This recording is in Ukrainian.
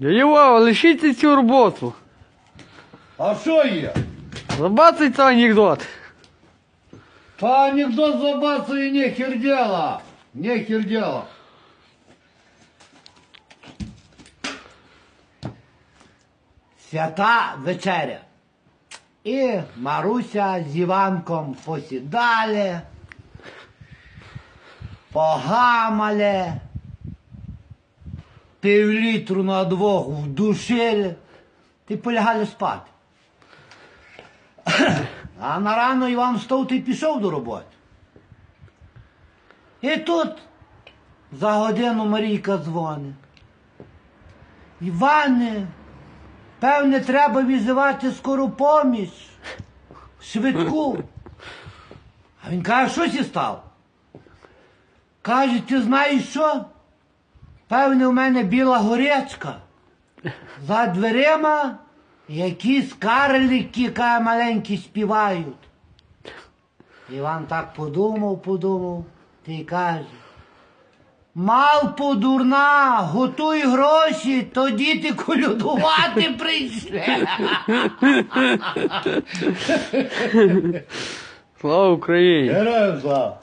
Дядя Вова, лишіть цю роботу. А що є? Забацайте анекдот. Та анекдот забацує нехер дела. Нехер дела. Свята вечеря. І Маруся з Іванком посідали, погамали, Півлітру на двох вдушили, ти полягали спати. А на рано Іван встав та й пішов до роботи. І тут за годину Марійка дзвонить. Іване, певне, треба візивати скору поміч, швидку. А він каже, що сі став? Каже, ти знаєш що? Певне, у мене біла горячка. За дверима якісь карлики каже, маленькі співають. Іван так подумав, подумав, ти й каже. Малпу дурна, готуй гроші, то діти колюдувати прийшли. Слава Україні! Героям слава!